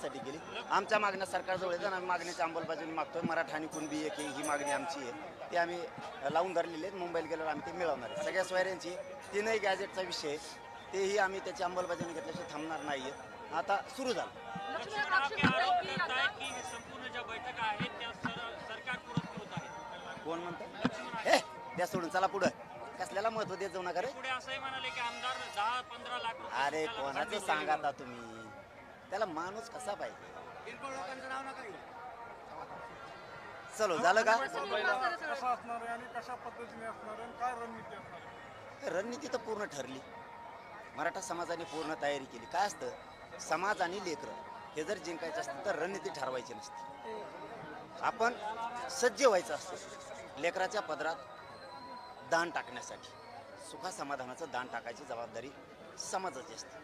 कशासाठी केली. आमच्या मागण्या सरकारजवळ येतात आम्ही मागणीची अंमलबजावणी मागतोय. मराठा आणि कुणबी एक ही मागणी आमची आहे. ती आम्ही लावून धरलेली आहे मुंबईला गेल्यावर आम्ही ते मिळवणार आहे सगळ्या सोयऱ्यांची तीनही गॅजेटचा विषय आहे. तेही आम्ही त्याची अंमलबजावणी घेतल्याशिवाय थांबणार नाही आहे आता सुरू झालं. हे आहेत त्या आहेत कोण म्हणतं हे द्या सोडून चला पुढं. कसल्याला महत्त्व देत जाऊ नका रे? पुढे असंही म्हणाले की आमदार दहा पंधरा लाख रुपये अरे कोणाचं सांगा आता तुम्ही? त्याला माणूस कसा पाहिजे? चलो झालं का? मुंबईला कसं असणार आहे आणि कशा पद्धतीने असणार आहे आणि काय रणनीती असणार आहे? रणनीती तर पूर्ण ठरली. मराठा समाजाने पूर्ण तयारी केली. काय असतं? समाज आणि लेकरं हे जर जिंकायचं असतं तर रणनीती ठरवायची नसते. आपण सज्ज व्हायचं असतं. लेकराच्या पदरात दान टाकण्यासाठी. सुखा समाधानाचं दान टाकायची जबाबदारी समाजाची असते.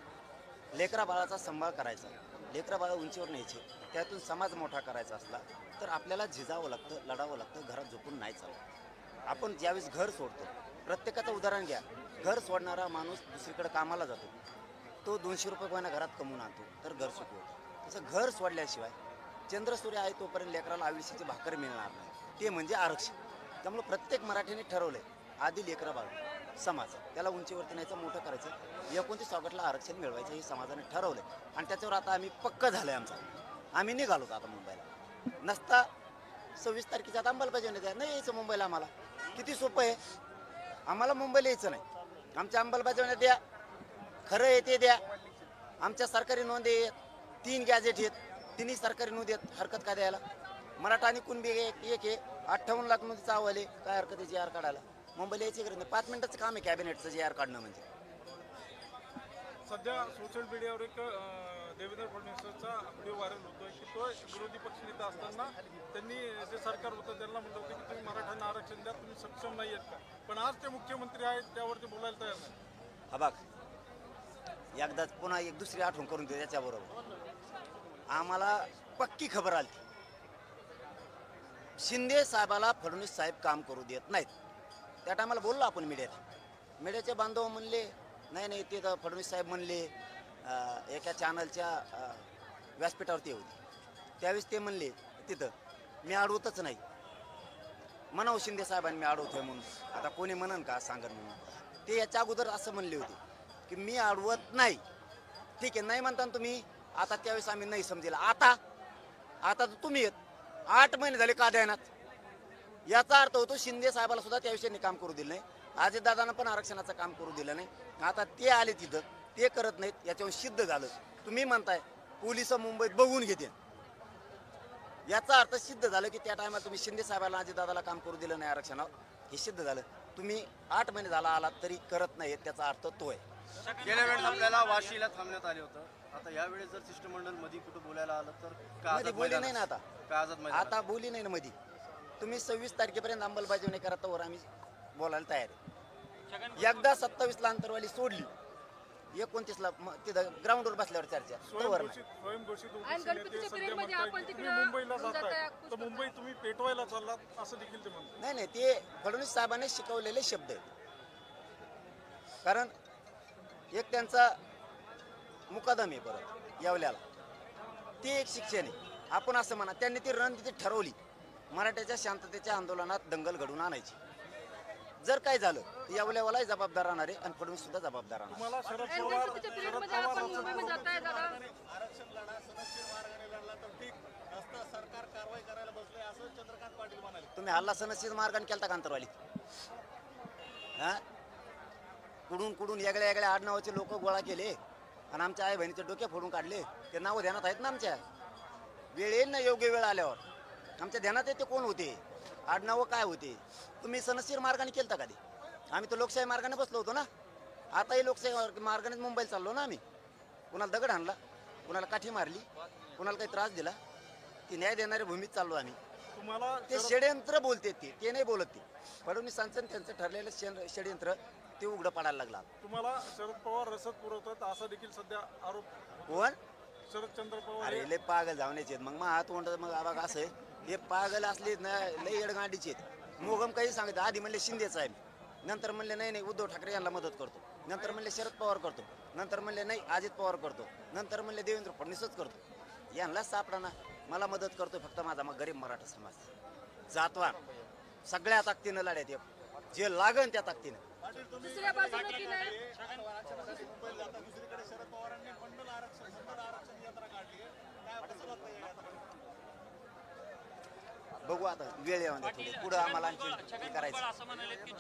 लेकरा बाळाचा सांभाळ करायचा. लेकरा बाळा उंचीवर न्यायचे. त्यातून समाज मोठा करायचा असला तर आपल्याला झिजावं लागतं लढावं लागतं घरात झोपून नाही चालत. आपण ज्यावेळेस घर सोडतो प्रत्येकाचं उदाहरण घ्या. घर सोडणारा माणूस दुसरीकडे कामाला जातो. तो दोनशे रुपये महिना घरात कमवून आणतो तर घर सुखी तसं घर सोडल्याशिवाय चंद्रसूर्य आहे तोपर्यंत लेकराला आयुष्याची भाकर मिळणार नाही. ते म्हणजे आरक्षण. त्यामुळे प्रत्येक मराठीने ठरवलंय आधी लेकरा बाळ समाज. त्याला उंचीवरती न्यायचं मोठं करायचं. एकोणतीस ऑगस्टला आरक्षण मिळवायचं हे समाजाने ठरवलं आणि त्याच्यावर आता आम्ही पक्क झालं आहे आमचा. आम्ही निघालो आता मुंबईला. नसता सव्वीस तारखेच्या आता अंमलबजावणी द्या नाही यायचं मुंबईला आम्हाला. किती सोपं आहे? आम्हाला मुंबईला यायचं नाही. आमच्या अंमलबजावण्या द्या. खरं येते ते द्या. आमच्या सरकारी नोंदी आहेत. तीन गॅजेट आहेत. तिन्ही सरकारी नोंदी आहेत. हरकत काय द्यायला? मराठा आणि कुणबी एक एक आहे. अठ्ठावन्न लाख नोंदीचा अहवाल आहे. काय हरकत आहे? जी आर काढायला. मुंबईला यायची गरज नाही पाच मिनिटाचं काम आहे कॅबिनेटचं जी आर काढणं म्हणजे. सध्या सोशल मीडियावर एक अं, देवेंद्र फडणवीसांचा व्हिडिओ व्हायरल होतोय की तो विरोधी पक्षनेता असताना त्यांनी जे सरकार होतं त्यांना म्हटलं होतं की तुम्ही मराठ्यांना आरक्षण द्या तुम्ही सक्षम नाही आहेत का? पण आज ते मुख्यमंत्री आहेत त्यावरती बोलायला तयार नाही. हा बघ. एकदाच पुन्हा एक दुसरी आठवण करून दे त्याच्याबरोबर आम्हाला पक्की खबर आली शिंदे साहेबाला फडणवीस साहेब काम करू देत नाहीत. त्या टायमाला बोललो आपण मीडियात. मीडियाचे बांधव म्हणले नाही नाही ते तर फडणवीस साहेब म्हणले एका चॅनलच्या व्यासपीठावरती होते त्यावेळेस ते म्हणले तिथं मी अडवतच नाही. म्हणावं शिंदे साहेबांनी मी अडवतोय म्हणून. आता कोणी म्हणन का सांगत म्हणून? ते याच्या अगोदर असं म्हणले होते की मी अडवत नाही. ठीक आहे नाही म्हणता ना तुम्ही. आता त्यावेळेस आम्ही नाही समजेल. आता आता तर तुम्ही येत. आठ महिने झाले का द्यानात याचा अर्थ होतो शिंदे साहेबाला सुद्धा त्या विषयाने काम करू दिलं नाही. अजितदादांना पण आरक्षणाचं काम करू दिलं नाही. आता ते आले तिथं ते करत नाहीत याच्यावर सिद्ध झालं. तुम्ही म्हणताय पोलीस मुंबईत बघून घेते याचा अर्थ सिद्ध झालं की त्या टायमाला तुम्ही शिंदे साहेबाला अजितदादाला काम करू दिलं नाही आरक्षणावर. हे सिद्ध झालं. तुम्ही आठ महिने झाला आलात तरी करत नाही त्याचा अर्थ तो आहे. गेल्या वेळेस आपल्याला वाशीला थांबण्यात आले होतं. आता यावेळेस जर शिष्टमंडळमध्ये कुठं बोलायला आलं तर बोलली नाही ना? आता? आता बोली नाही ना मध्ये तुम्ही सव्वीस तारखेपर्यंत अंमलबजावणी करा तर आम्ही बोलायला तयार आहे. एकदा सत्तावीसला अंतरवाली सोडली एकोणतीसला तिथं ग्राउंडवर बसल्यावर चर्चा तोवर नाही. आणि गणपतीच्या पिरियडमध्ये आपण तिकडं मुंबईला जाताय, जाताय. खुश तर मुंबई तुम्ही पेटवायला चाललात असं देखील ते म्हणतात नाही नाही ते फडणवीस साहेबांनी शिकवलेले शब्द आहेत. कारण एक त्यांचा मुकादम आहे परत येवल्याला. ते एक शिक्षण आहे. आपण असं म्हणा त्यांनी ती रणनीती ठरवली. मराठ्याच्या शांततेच्या आंदोलनात दंगल घडवून आणायची. जर काय झालं तर येवल्यावालाही जबाबदार राहणार आहे आणि फडणवीस सुद्धा जबाबदार राहणार. तुम्हाला शरद आणि पवार गणपतीच्या शरद पिरियडमध्ये पवार आपण असं मुंबईमध्ये जाताय दादा तुम्ही हल्ला सनसीद मार्गाने केलता का अंतरवाली हा? कुडून कुडून वेगळ्या वेगळ्या आडनावाचे लोक गोळा केले आणि आमच्या आई बहिणीचे डोके फोडून काढले. ते नावं ध्यानात आहेत ना आमच्या? वेळ येईल ना योग्य वेळ आल्यावर? आमच्या ध्यानात येते कोण होते? आडनावं काय होते? तुम्ही सनसीर मार्गाने केलता का ते? आम्ही तर लोकशाही मार्गाने बसलो होतो ना. आताही लोकशाही मार्ग- मार्गानेच मुंबईला चाललो ना आम्ही. कुणाला दगड आणला कुणाला काठी मारली कुणाला काही त्रास दिला ती न्याय देणाऱ्या भूमीत चाललो आम्ही. तुम्हाला ते शरद- षडयंत्र बोलते ते ते नाही बोलत ते. फडणवीसांचं त्यांचं ठरलेलं षड- षडयंत्र ते उघडं पडायला लागला. तुम्हाला शरद पवार रसद पुरवतात असा देखील सध्या आरोप कोण? शरदचंद्र पवार अरे लय पागल जावण्याचे आहेत मग मग तोंड मग असं आहे. हे पागल असले ना लय येडगांडीचे आहेत. मोगम काही सांगत आधी म्हणले शिंदे साहेब. नंतर म्हणले नाही नाही उद्धव ठाकरे यांना मदत करतो. नंतर म्हणले शरद पवार करतो. नंतर म्हणले नाही अजित पवार करतो. नंतर म्हणले देवेंद्र फडणवीसच करतो. यांनाच सापडा मला मदत करतो फक्त माझा मग गरीब मराठा समाज. जातवान सगळ्या ताकदीनं लढ्यात ये. जे लागन त्या ताकदीनं. दुसऱ्या बाजूला की नाही? बघू आता वेळ येऊन द्या पुढं आम्हाला आणखी हे करायचं. असं म्हणाले की ज्या